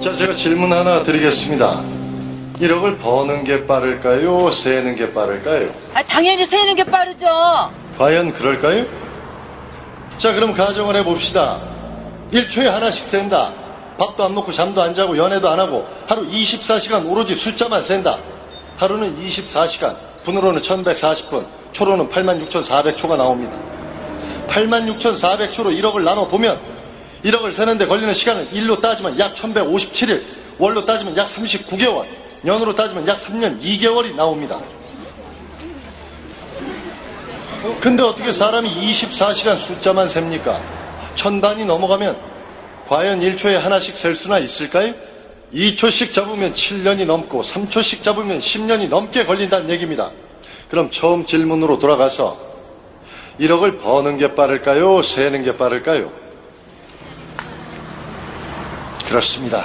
자, 제가 질문 하나 드리겠습니다. 1억을 버는 게 빠를까요? 세는 게 빠를까요? 아, 당연히 세는 게 빠르죠. 과연 그럴까요? 자, 그럼 가정을 해봅시다. 1초에 하나씩 센다. 밥도 안 먹고 잠도 안 자고 연애도 안 하고 하루 24시간 오로지 숫자만 센다. 하루는 24시간, 분으로는 1140분, 초로는 86,400초가 나옵니다. 86,400초로 1억을 나눠보면 1억을 세는데 걸리는 시간은 일로 따지면 약 1157일, 월로 따지면 약 39개월, 년으로 따지면 약 3년 2개월이 나옵니다. 어, 근데 어떻게 사람이 24시간 숫자만 셉니까? 천 단위 넘어가면 과연 1초에 하나씩 셀 수나 있을까요? 2초씩 잡으면 7년이 넘고 3초씩 잡으면 10년이 넘게 걸린다는 얘기입니다. 그럼 처음 질문으로 돌아가서 1억을 버는 게 빠를까요? 세는 게 빠를까요? 그렇습니다.